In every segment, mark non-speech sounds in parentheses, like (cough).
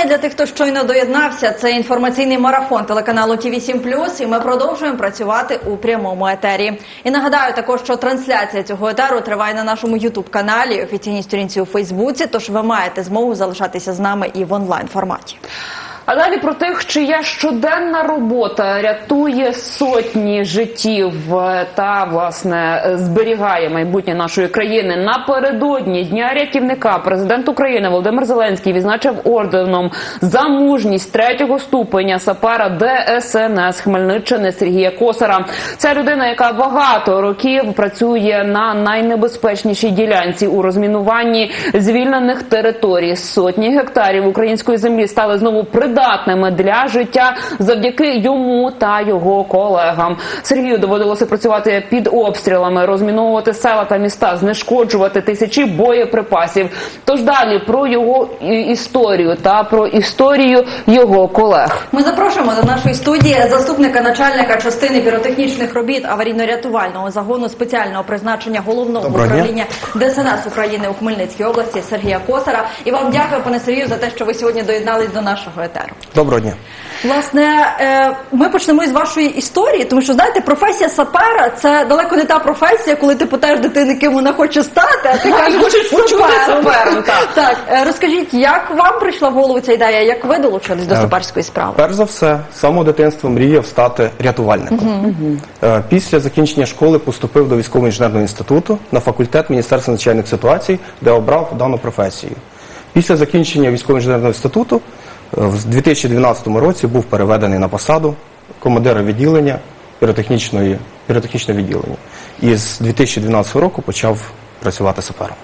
вітання для тих, хто щойно доєднався. Це інформаційний марафон телеканалу ТІВІ 7 і ми продовжуємо працювати у прямому етері. І нагадаю також, що трансляція цього етеру триває на нашому Ютуб каналі, офіційній сторінці у Фейсбуці. Тож ви маєте змогу залишатися з нами і в онлайн форматі. А далі про тих, чия щоденна робота рятує сотні життів е, та власне зберігає майбутнє нашої країни. Напередодні дня рятівника президент України Володимир Зеленський відзначив орденом за мужність третього ступеня сапера ДСНС Хмельниччини Сергія Косара. Це людина, яка багато років працює на найнебезпечнішій ділянці у розмінуванні звільнених територій. Сотні гектарів української землі стали знову придатними для життя завдяки йому та його колегам. Сергію доводилося працювати під обстрілами, розміновувати села та міста, знешкоджувати тисячі боєприпасів. Тож далі про його історію та про історію його колег. Ми запрошуємо до нашої студії заступника начальника частини піротехнічних робіт аварійно-рятувального загону спеціального призначення головного Доброго дня. управління ДСНС України у Хмельницькій області Сергія Косара. І вам дякую, пане Сергію, за те, що ви сьогодні доєднались до нашого етеру. Доброго дня. Власне, е, ми почнемо із вашої історії, тому що знаєте, професія сапера це далеко не та професія, коли ти питаєш дитини, ким вона хоче стати, а ти кажеш, хочеш сапером, так. Так, е, розкажіть, як вам прийшла в голову ця ідея, як ви долучились до Е, саперської справи? Перш за все, з самого дитинства мріяв стати рятувальником. Після закінчення школи поступив до військового інженерного інституту на факультет Міністерства надзвичайних ситуацій, де обрав дану професію. Після закінчення військового інженерного інституту в 2012 році був переведений на посаду командира відділення піротехнічної піротехнічного відділення. І з 2012 року почав працювати сапером.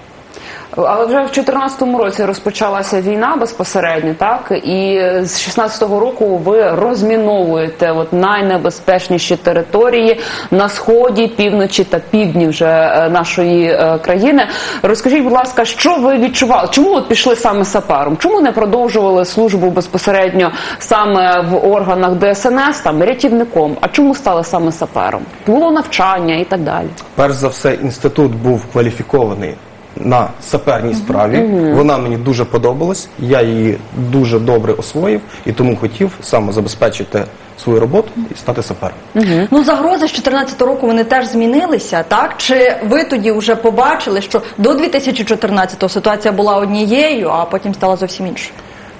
Але вже в 2014 році розпочалася війна безпосередньо, так і з 16-го року ви розміновуєте от найнебезпечніші території на сході, півночі та півдні вже е, нашої е, країни. Розкажіть, будь ласка, що ви відчували? Чому от пішли саме сапером? Чому не продовжували службу безпосередньо саме в органах ДСНС, там рятівником? А чому стали саме сапером? Було навчання і так далі. Перш за все, інститут був кваліфікований на саперній справі. Вона мені дуже подобалась. Я її дуже добре освоїв і тому хотів саме забезпечити свою роботу і стати сапером. Ну, загрози з 2014 року вони теж змінилися, так? Чи ви тоді вже побачили, що до 2014 ситуація була однією, а потім стала зовсім іншою?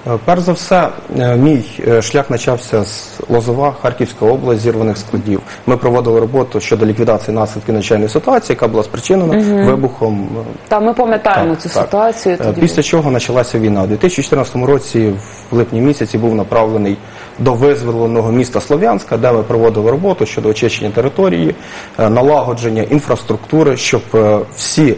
Е, Перш за все, е, мій е, шлях почався з Лозова, Харківська область, зірваних складів. Ми проводили роботу щодо ліквідації наслідків надзвичайної ситуації, яка була спричинена вибухом е, Та ми пам'ятаємо цю так. ситуацію. Тоді Після чого почалася війна. У 2014 році, в липні місяці, був направлений до визволеного міста Слов'янська, де ми проводили роботу щодо очищення території, налагодження інфраструктури, щоб всі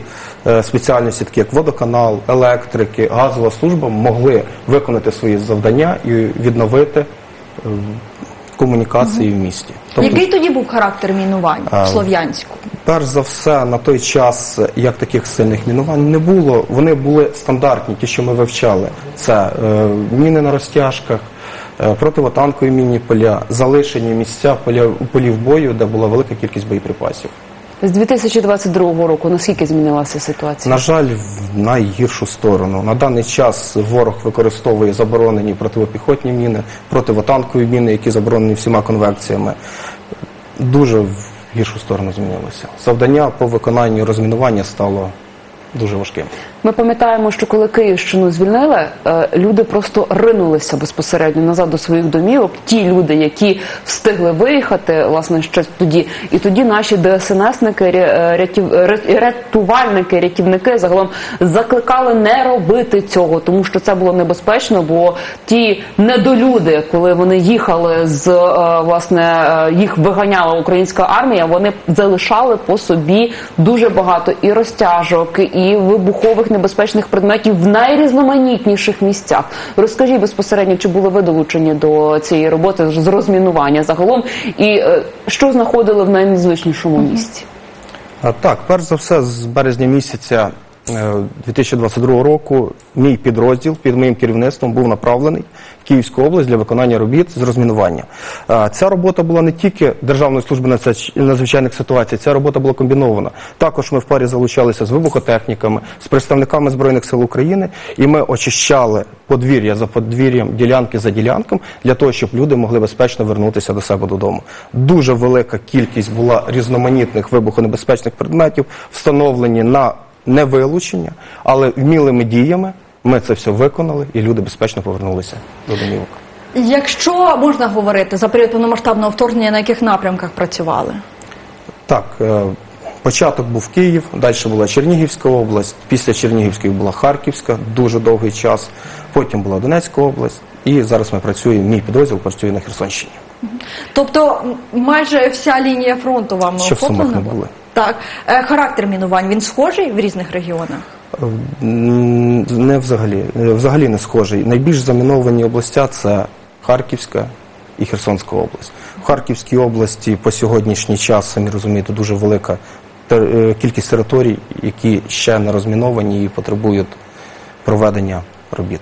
спеціальності, такі як водоканал, електрики, газова служба, могли виконати свої завдання і відновити е, комунікації в місті. Тобто, Який тоді був характер мінувань в Слов'янську? Перш за все, на той час як таких сильних мінувань не було. Вони були стандартні, ті, що ми вивчали. Це е, міни на розтяжках, е, противотанкові мінні поля, залишені місця поля, полів бою, де була велика кількість боєприпасів. З 2022 року наскільки змінилася ситуація? На жаль, в найгіршу сторону. На даний час ворог використовує заборонені противопіхотні міни, противотанкові міни, які заборонені всіма конвекціями. Дуже в гіршу сторону змінилося. Завдання по виконанню розмінування стало дуже важким. Ми пам'ятаємо, що коли Київщину звільнили, е, люди просто ринулися безпосередньо назад до своїх домівок. Ті люди, які встигли виїхати, власне, ще тоді, і тоді наші ДСНСники, е, рятів, рятувальники, рятівники загалом закликали не робити цього, тому що це було небезпечно. Бо ті недолюди, коли вони їхали з е, власне їх виганяла українська армія, вони залишали по собі дуже багато і розтяжок, і вибухових небезпечних предметів в найрізноманітніших місцях. Розкажіть безпосередньо, чи були ви долучені до цієї роботи з розмінування загалом, і е, що знаходили в найнезвичнішому місці? Так, перш за все, з березня місяця 2022 року мій підрозділ під моїм керівництвом був направлений в Київську область для виконання робіт з розмінування. Е, Ця робота була не тільки Державної служби надзвичайних ситуацій, ця робота була комбінована. Також ми в парі залучалися з вибухотехніками, з представниками Збройних сил України, і ми очищали подвір'я за подвір'ям, ділянки за ділянком, для того, щоб люди могли безпечно вернутися до себе додому. Дуже велика кількість була різноманітних вибухонебезпечних предметів, встановлені на невилучення, але вмілими діями ми це все виконали, і люди безпечно повернулися до домівок. Якщо можна говорити за період повномасштабного вторгнення, на яких напрямках працювали? Так, е, початок був Київ, далі була Чернігівська область, після Чернігівської була Харківська, дуже довгий час, потім була Донецька область, і зараз ми працюємо, мій підрозділ працює на Херсонщині. Тобто майже вся лінія фронту вам Щоб в охоплена Сумах не були. Так. Е, Характер мінувань, він схожий в різних регіонах? Не взагалі, е, взагалі не схожий. Найбільш заміновані областя це Харківська і Херсонська область. В Харківській області по сьогоднішній час, самі розумієте, дуже велика е, кількість територій, які ще не розміновані і потребують проведення робіт.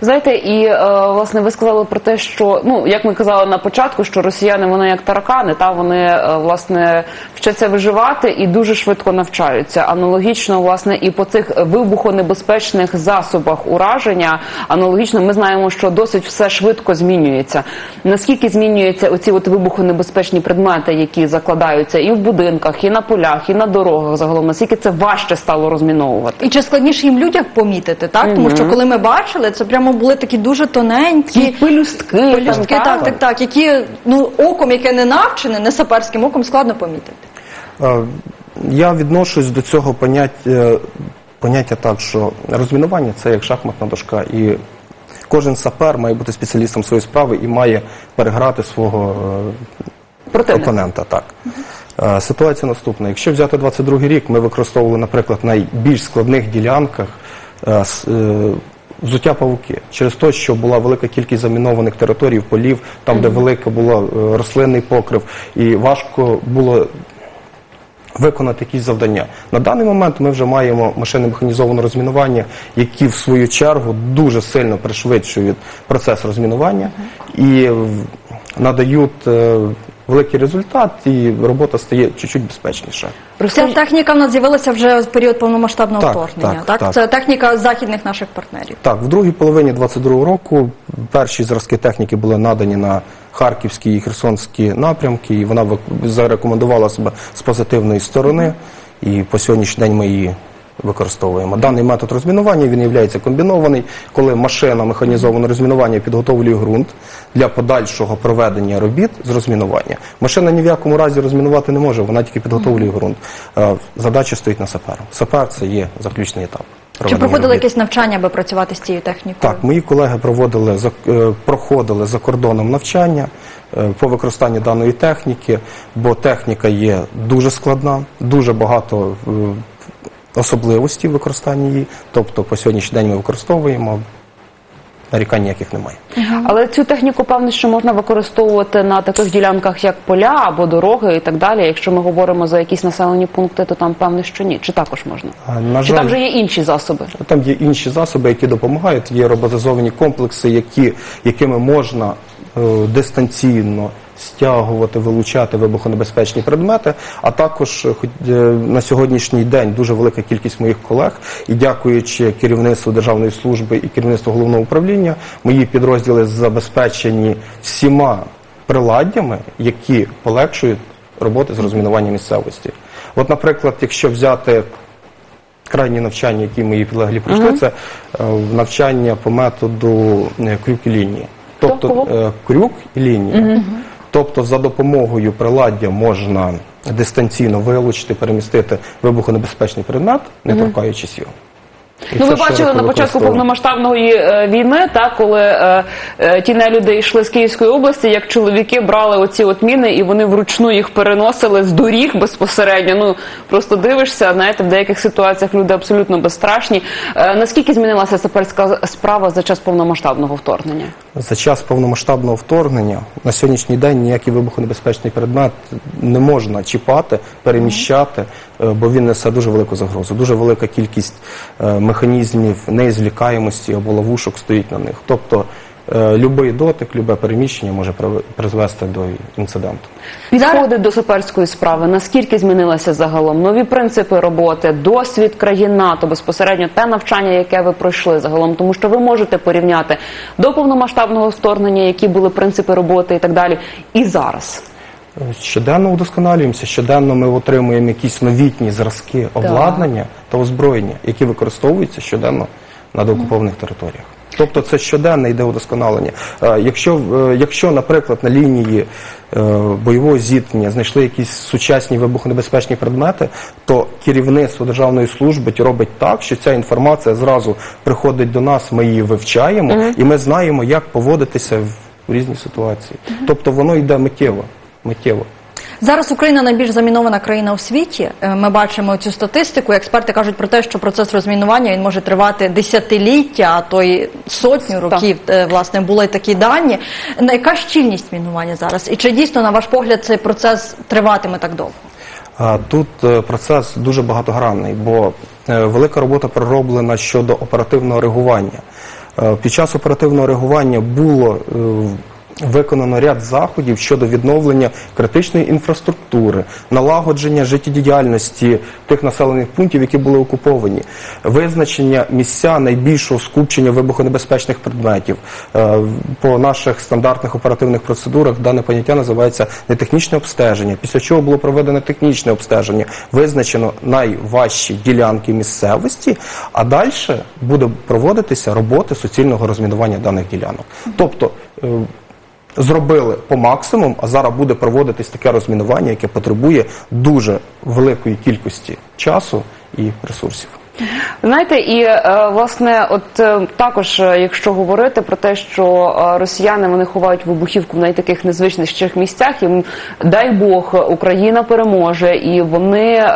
Знаєте, і е, власне ви сказали про те, що ну як ми казали на початку, що росіяни вони як таракани, та вони е, власне вчаться виживати і дуже швидко навчаються. Аналогічно, власне, і по цих вибухонебезпечних засобах ураження, аналогічно, ми знаємо, що досить все швидко змінюється. Наскільки змінюються оці от вибухонебезпечні предмети, які закладаються і в будинках, і на полях, і на дорогах загалом, наскільки це важче стало розміновувати? І чи складніше їм людях помітити, так? Тому що коли ми бачили, це прямо були такі дуже тоненькі Ті пелюстки, пелюстки, там, так, так, так, які ну оком, яке не навчене, не саперським оком, складно помітити. Е, Я відношусь до цього поняття, поняття так, що розмінування це як шахматна дошка, і кожен сапер має бути спеціалістом своєї справи і має переграти свого е, Противник. опонента. Так. Е, Ситуація наступна. Якщо взяти 22 рік, ми використовували, наприклад, на найбільш складних ділянках е, е, взуття павуки. Через те, що була велика кількість замінованих територій, полів, там, де великий був е, рослинний покрив, і важко було виконати якісь завдання. На даний момент ми вже маємо машини механізованого розмінування, які в свою чергу дуже сильно пришвидшують процес розмінування і в- надають е, великий результат, і робота стає чуть-чуть безпечніша. Ця техніка в нас з'явилася вже в період повномасштабного Так, вторгнення. так, Так, так. це техніка західних наших партнерів. Так, в другій половині 22 року перші зразки техніки були надані на харківські і херсонські напрямки, і вона ви- зарекомендувала себе з позитивної сторони, і по сьогоднішній день ми її використовуємо. Даний метод розмінування він є комбінований, коли машина механізованого розмінування підготовлює ґрунт для подальшого проведення робіт з розмінування. Машина ні в якому разі розмінувати не може, вона тільки підготовлює ґрунт. Е, Задача стоїть на сапера. Сапер це є заключний етап. Чи проходили робіт. якесь навчання, аби працювати з цією технікою? Так, мої колеги проводили е, проходили за кордоном навчання е, по використанню даної техніки, бо техніка є дуже складна, дуже багато е, особливостей в використанні її. Тобто по сьогоднішній день ми використовуємо, нарікань ніяких немає. Але цю техніку певно, що можна використовувати на таких ділянках, як поля або дороги і так далі. Якщо ми говоримо за якісь населені пункти, то там певно, що ні. Чи також можна? На Чи там вже є інші засоби? Там є інші засоби, які допомагають. Є роботизовані комплекси, які, якими можна е, дистанційно стягувати, вилучати вибухонебезпечні предмети. А також е, на сьогоднішній день дуже велика кількість моїх колег, і дякуючи керівництву державної служби і керівництву головного управління, мої підрозділи забезпечені всіма приладдями, які полегшують роботи з розмінування місцевості. От, наприклад, якщо взяти крайні навчання, які мої підлеглі пройшли, це е, навчання по методу е, крюк і лінії. Тобто е, крюк і лінія. Тобто за допомогою приладдя можна дистанційно вилучити, перемістити вибухонебезпечний предмет, не торкаючись його. І Ну, ви бачили на початку повномасштабної е, війни, так коли е, е, ті нелюди йшли з Київської області, як чоловіки брали оці от міни і вони вручну їх переносили з доріг безпосередньо. Ну просто дивишся, знаєте, в деяких ситуаціях люди абсолютно безстрашні. Е, наскільки змінилася саперська справа за час повномасштабного вторгнення? За час повномасштабного вторгнення на сьогоднішній день ніякий вибухонебезпечний предмет не можна чіпати, переміщати, е, бо він несе дуже велику загрозу. Дуже велика кількість е, механізмів неізлікаємості або ловушок стоїть на них. Тобто любий дотик, любе переміщення може призвести до інциденту. Підходи до суперської справи. Наскільки змінилася загалом? Нові принципи роботи, досвід країн НАТО, безпосередньо те навчання, яке ви пройшли загалом, тому що ви можете порівняти до повномасштабного вторгнення, які були принципи роботи і так далі, і зараз. Щоденно удосконалюємося, щоденно ми отримуємо якісь новітні зразки обладнання та озброєння, які використовуються щоденно на деокупованих територіях. Тобто це щоденне йде удосконалення. Е, Якщо, е, якщо наприклад, на лінії е, бойового зіткнення знайшли якісь сучасні вибухонебезпечні предмети, то керівництво державної служби робить так, що ця інформація зразу приходить до нас, ми її вивчаємо, і ми знаємо, як поводитися в різні ситуації. Тобто воно йде миттєво. миттєво. Зараз Україна найбільш замінована країна у світі. Е, Ми бачимо цю статистику. Експерти кажуть про те, що процес розмінування він може тривати десятиліття, а то й сотню років. Е, Власне, були такі дані. На яка щільність мінування зараз? І чи дійсно, на ваш погляд, цей процес триватиме так довго? Тут е, процес дуже багатогранний, бо велика робота пророблена щодо оперативного реагування. Під час оперативного реагування було виконано ряд заходів щодо відновлення критичної інфраструктури, налагодження життєдіяльності тих населених пунктів, які були окуповані, визначення місця найбільшого скупчення вибухонебезпечних предметів. Е, По наших стандартних оперативних процедурах дане поняття називається нетехнічне обстеження. Після чого було проведено технічне обстеження, визначено найважчі ділянки місцевості, а далі буде проводитися роботи суцільного розмінування даних ділянок. Тобто е, зробили по максимуму, а зараз буде проводитись таке розмінування, яке потребує дуже великої кількості часу і ресурсів. Знаєте, і е, власне, от е, також, е, якщо говорити про те, що росіяни вони ховають вибухівку в найтаких незвичних місцях, і дай Бог Україна переможе, і вони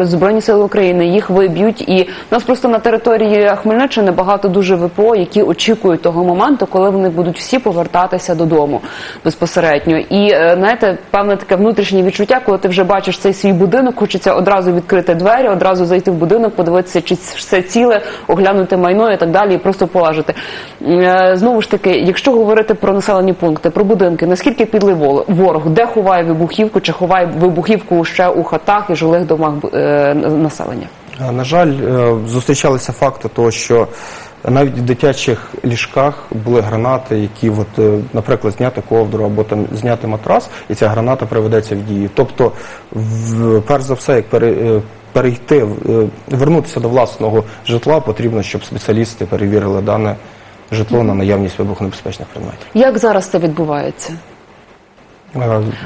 збройні сили України їх виб'ють. І в нас просто на території Хмельниччини багато дуже ВПО, які очікують того моменту, коли вони будуть всі повертатися додому безпосередньо. І знаєте, певне таке внутрішнє відчуття, коли ти вже бачиш цей свій будинок, хочеться одразу відкрити двері, одразу зайти в будинок, подивитися, чи все ціле, оглянути майно і так далі, і просто полажити. Е, Знову ж таки, якщо говорити про населені пункти, про будинки, наскільки підлий ворог, де ховає вибухівку, чи ховає вибухівку ще у хатах і жилих домах е, населення? На жаль, е, зустрічалися факти того, що навіть в дитячих ліжках були гранати, які, от, наприклад, зняти ковдру або там зняти матрас, і ця граната приведеться в дію. Тобто, в, перш за все, як пере, перейти, е, вернутися до власного житла, потрібно, щоб спеціалісти перевірили дане житло на наявність вибухонебезпечних предметів. Як зараз це відбувається?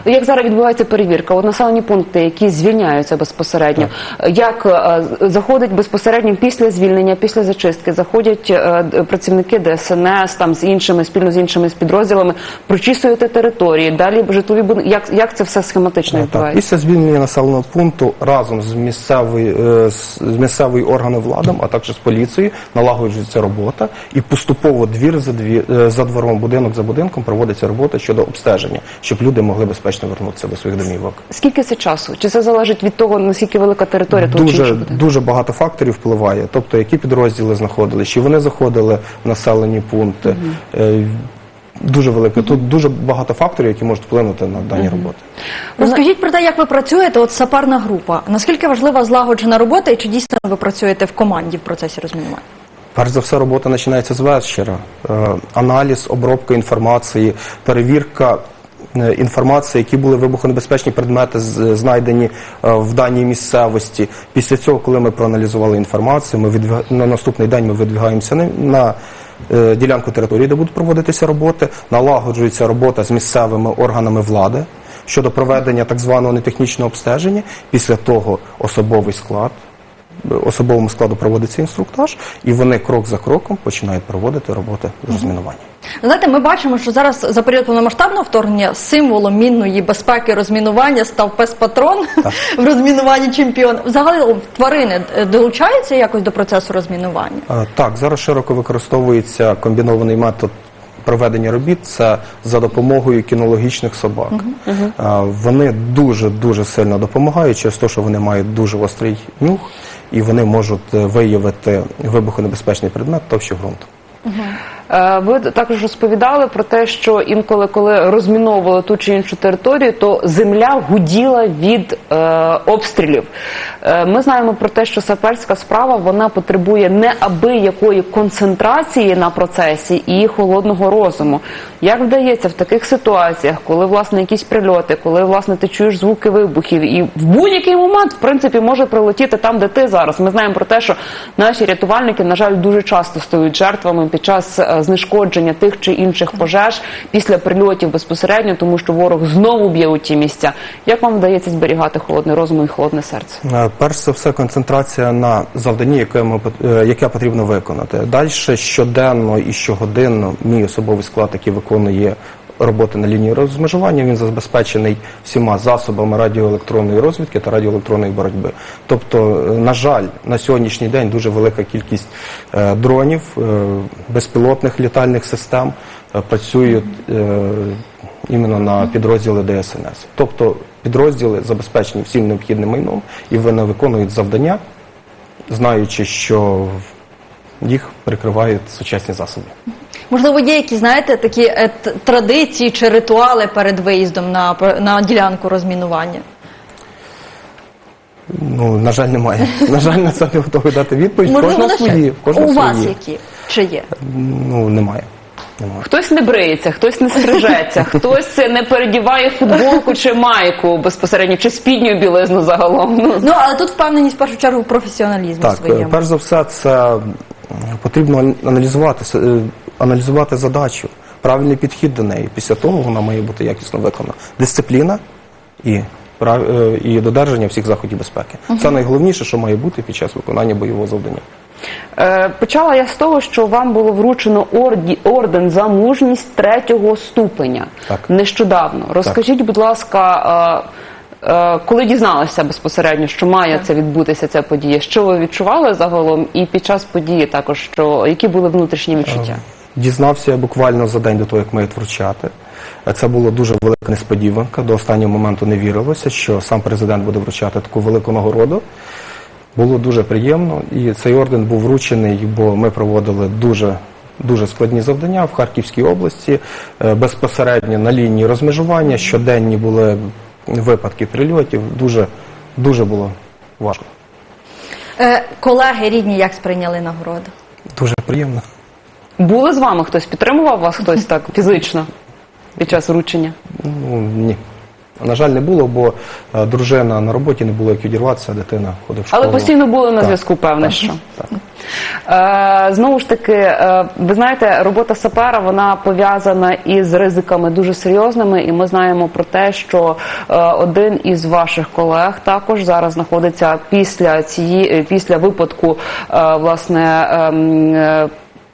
Е, Як зараз відбувається перевірка? От населені пункти, які звільняються безпосередньо, як е, заходить безпосередньо після звільнення, після зачистки, заходять е, працівники ДСНС там з іншими, спільно з іншими підрозділами, прочісуєте території, далі житлові будинки. Як, як це все схематично відбувається? після звільнення населеного пункту разом з місцевою е, з місцевою органом влади, а також з поліцією, налагоджується робота, і поступово двір за двір е, за двором, будинок за будинком проводиться робота щодо обстеження, щоб люди могли безпечно вернутися до своїх домівок. Скільки це часу? Чи це залежить від того, наскільки велика територія того Дуже дуже багато факторів впливає. Тобто, які підрозділи знаходили, чи вони заходили в населені пункти. Е, Дуже велике. Тут дуже багато факторів, які можуть вплинути на дані роботи. Розкажіть про те, як ви працюєте, от сапарна група. Наскільки важлива злагоджена робота, і чи дійсно ви працюєте в команді в процесі розмінування? Перш за все, робота починається з вечора. Е, Аналіз, обробка інформації, перевірка е, інформації, які були вибухонебезпечні предмети знайдені е, в даній місцевості. Після цього, коли ми проаналізували інформацію, ми відвіга- на наступний день ми видвигаємося на, на е, ділянку території, де будуть проводитися роботи, налагоджується робота з місцевими органами влади щодо проведення так званого нетехнічного обстеження. Після того особовий склад особовому складу проводиться інструктаж, і вони крок за кроком починають проводити роботи з розмінування. Знаєте, ми бачимо, що зараз за період повномасштабного вторгнення символом мінної безпеки розмінування став пес-патрон (laughs) в розмінуванні чемпіон. Взагалі тварини е, долучаються якось до процесу розмінування? Так, зараз широко використовується комбінований метод проведення робіт це за допомогою кінологічних собак. Вони дуже дуже сильно допомагають через те, що вони мають дуже острий нюх і вони можуть е, виявити вибухонебезпечний предмет товщу ґрунту. Е, Ви також розповідали про те, що інколи, коли розміновували ту чи іншу територію, то земля гуділа від е, обстрілів. Е, ми знаємо про те, що саперська справа вона потребує неабиякої концентрації на процесі і холодного розуму. Як вдається в таких ситуаціях, коли власне якісь прильоти, коли власне ти чуєш звуки вибухів, і в будь-який момент, в принципі, може прилетіти там, де ти зараз. Ми знаємо про те, що наші рятувальники, на жаль, дуже часто стають жертвами під час е, знешкодження тих чи інших пожеж після прильотів безпосередньо, тому що ворог знову б'є у ті місця. Як вам вдається зберігати холодний розум і холодне серце? Е, Перш за все, концентрація на завданні, яке, е, яке потрібно виконати. Далі щоденно і щогодинно мій особовий склад, який виконує роботи на лінії розмежування, він забезпечений всіма засобами радіоелектронної розвідки та радіоелектронної боротьби. Тобто, е, на жаль, на сьогоднішній день дуже велика кількість е, дронів, е, безпілотних літальних систем працюють іменно на підрозділи ДСНС. Тобто підрозділи забезпечені всім необхідним майном і вони виконують завдання, знаючи, що їх прикривають сучасні засоби. Можливо, є якісь, знаєте, такі е, традиції чи ритуали перед виїздом на, на ділянку розмінування? Ну, на жаль, немає. На жаль, на це не готовий дати відповідь. Лише свої. В кожного у вас свої. які? Чи є? Ну, немає. немає. Хтось не бриється, хтось не стрижеться, (laughs) хтось не передіває футболку чи майку безпосередньо, чи спідню білизну загалом. Ну, Ну, але тут впевненість в першу чергу в професіоналізмі Так, е, своєму. перш за все, це потрібно аналізувати, е, аналізувати задачу, правильний підхід до неї. Після того вона має бути якісно виконана. Дисципліна і, прав- е, і додержання всіх заходів безпеки. Це найголовніше, що має бути під час виконання бойового завдання. Е, Почала я з того, що вам було вручено орді, орден за мужність третього ступеня Так. нещодавно. Розкажіть, будь ласка, е, е, коли дізналися безпосередньо, що має це відбутися ця подія, що ви відчували загалом, і під час події також, що які були внутрішні відчуття? Дізнався я буквально за день до того, як мають вручати. Це була дуже велика несподіванка. До останнього моменту не вірилося, що сам президент буде вручати таку велику нагороду. Було дуже приємно, і цей орден був вручений, бо ми проводили дуже. Дуже складні завдання в Харківській області, е, безпосередньо на лінії розмежування. Щоденні були випадки прильотів. Дуже, дуже було важко. Е, колеги рідні як сприйняли нагороду? Дуже приємно. Були з вами хтось? Підтримував вас хтось так фізично під час вручення? Ну, ні. На жаль, не було, бо е, дружина на роботі не було як відірватися, дитина ходить в школу. Але постійно були на Так, зв'язку, певне, так, що. Так. Е, знову ж таки, е, ви знаєте, робота сапера вона пов'язана із ризиками дуже серйозними, і ми знаємо про те, що е, один із ваших колег також зараз знаходиться після цієї після випадку, е, власне. ем, е,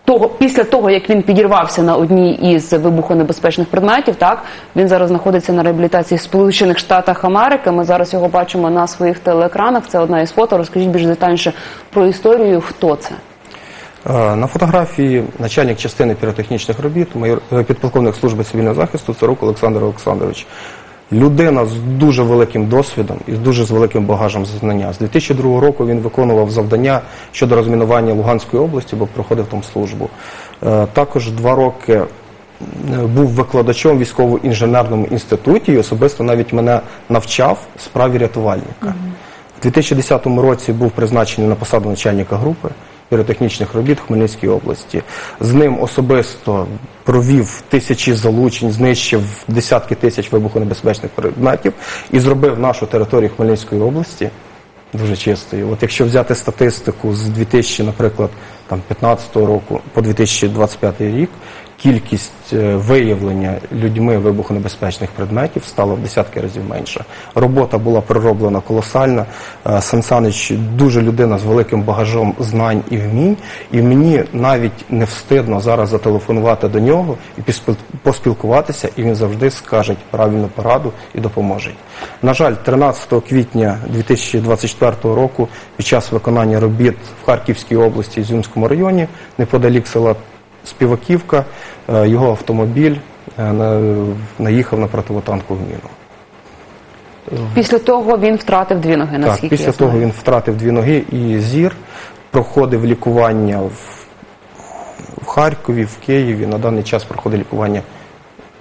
того після того, як він підірвався на одній із вибухонебезпечних предметів, так він зараз знаходиться на реабілітації в Сполучених Штатах Америки. Ми зараз його бачимо на своїх телеекранах. Це одна із фото. Розкажіть більш детальніше про історію. Хто це? Е, На фотографії начальник частини піротехнічних робіт, майор, е, підполковник служби цивільного захисту Царук Олександр Олександрович. Людина з дуже великим досвідом і з дуже з великим багажем знання. З 2002 року він виконував завдання щодо розмінування Луганської області, бо проходив там службу. Е, Також два роки е, був викладачом військово-інженерному інституті і особисто навіть мене навчав справі рятувальника. У 2010 році був призначений на посаду начальника групи піротехнічних робіт в Хмельницькій області. З ним особисто провів тисячі залучень, знищив десятки тисяч вибухонебезпечних предметів і зробив нашу територію Хмельницької області дуже чистою. От якщо взяти статистику з 2000, наприклад, там 15 року по 2025 рік, кількість е, виявлення людьми вибухонебезпечних предметів стала в десятки разів менша. Робота була пророблена колосальна. Е, Сан Санич дуже людина з великим багажом знань і вмінь, і мені навіть не встидно зараз зателефонувати до нього і поспілкуватися, і він завжди скаже правильну пораду і допоможе. На жаль, 13 квітня 2024 року під час виконання робіт в Харківській області, Зюмському районі, неподалік села Співаківка, е, його автомобіль е, наїхав на противотанкову міну. Після того він втратив дві ноги. Так, після я того він втратив дві ноги і зір, проходив лікування в, в Харкові, в Києві. На даний час проходить лікування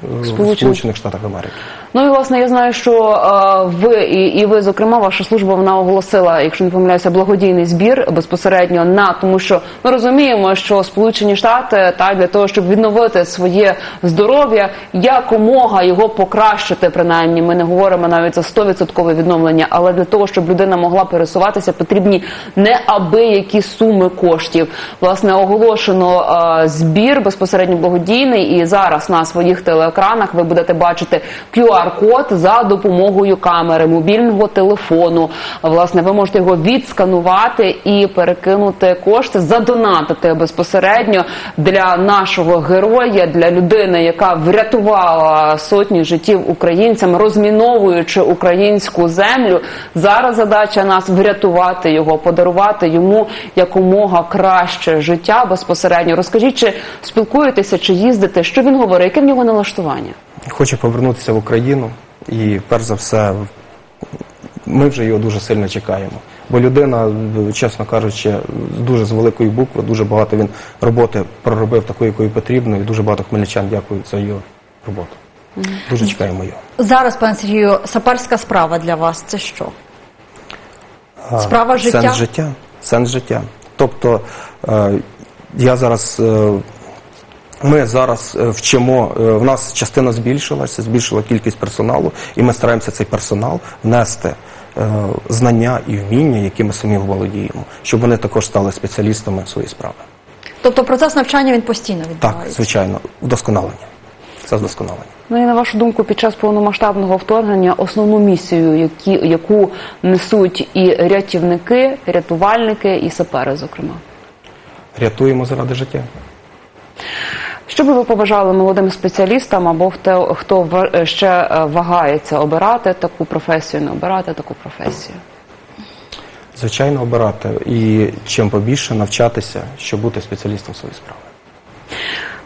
е, в Сполучених- Сполучених Штатах Америки. Ну і власне я знаю, що е, ви і, і ви, зокрема, ваша служба вона оголосила, якщо не помиляюся, благодійний збір безпосередньо на тому, що ми розуміємо, що Сполучені Штати та для того, щоб відновити своє здоров'я, якомога його покращити, принаймні, ми не говоримо навіть за 100% відновлення, але для того, щоб людина могла пересуватися, потрібні неабиякі суми коштів. Власне, оголошено е, збір безпосередньо благодійний, і зараз на своїх телеекранах ви будете бачити QR-код за допомогою камери, мобільного телефону. Власне, ви можете його відсканувати і перекинути кошти, задонатити безпосередньо для нашого героя, для людини, яка врятувала сотні життів українцям, розміновуючи українську землю. Зараз задача нас врятувати його, подарувати йому якомога краще життя безпосередньо. Розкажіть, чи спілкуєтеся, чи їздите? Що він говорить? Яке в нього налаштування? Хоче повернутися в Україну і, перш за все, ми вже його дуже сильно чекаємо. Бо людина, чесно кажучи, дуже з великої букви, дуже багато він роботи проробив такої, якої потрібно, і дуже багато хмельничан дякують за його роботу. Дуже чекаємо його. Зараз, пане Сергію, саперська справа для вас це що? Справа життя? Сенс життя. Сенс життя. Тобто е, я зараз. Ми зараз е, вчимо, е, в нас частина збільшилася, збільшила кількість персоналу, і ми стараємося цей персонал внести е, знання і вміння, якими самі володіємо, щоб вони також стали спеціалістами своєї справи. Тобто процес навчання він постійно Так, звичайно, вдосконалення. Це вдосконалення. Ну і на вашу думку, під час повномасштабного вторгнення основну місію, які, яку несуть і рятівники, рятувальники, і сапери, зокрема. Рятуємо заради життя. Що би ви побажали молодим спеціалістам або хто, хто ва- ще е, вагається обирати таку професію, не обирати таку професію? Звичайно, обирати і чим побільше навчатися, щоб бути спеціалістом своєї справи.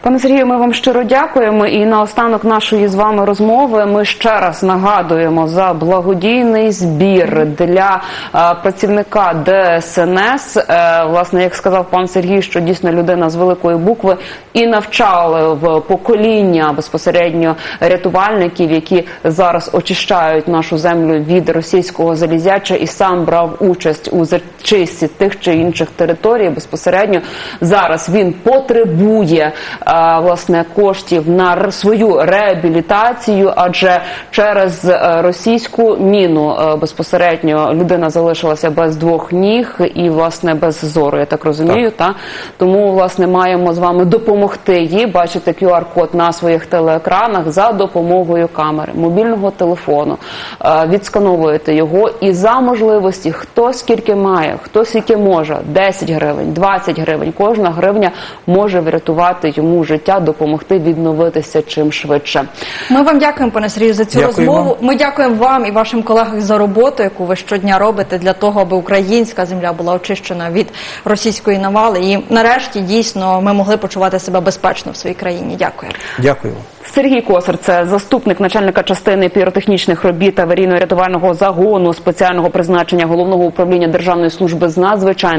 Пане Сергію, ми вам щиро дякуємо. І наостанок нашої з вами розмови ми ще раз нагадуємо за благодійний збір для е, працівника ДСНС. Е, власне, як сказав пан Сергій, що дійсно людина з великої букви і навчали в покоління безпосередньо рятувальників, які зараз очищають нашу землю від російського залізяча, і сам брав участь у зачистці тих чи інших територій. Безпосередньо зараз він потребує е, власне коштів на свою реабілітацію, адже через е, російську міну е, безпосередньо людина залишилася без двох ніг і власне без зору. Я так розумію. Та тому власне маємо з вами допомогти їй. Бачите QR-код на своїх телеекранах за допомогою камери, мобільного телефону. Е, Відскановуєте його і за можливості, хто скільки має, хто скільки може, 10 гривень, 20 гривень. Кожна гривня може врятувати йому життя, допомогти відновитися чим швидше. Ми вам дякуємо, пане Сергію, за цю Дякую розмову. Ми дякуємо вам і вашим колегам за роботу, яку ви щодня робите для того, аби українська земля була очищена від російської навали. І нарешті дійсно ми могли почувати себе безпечно в своїй країні. Дякую. Дякую. Сергій Косар, це заступник начальника частини піротехнічних робіт аварійно-рятувального загону спеціального призначення головного управління Державної служби з надзвичайних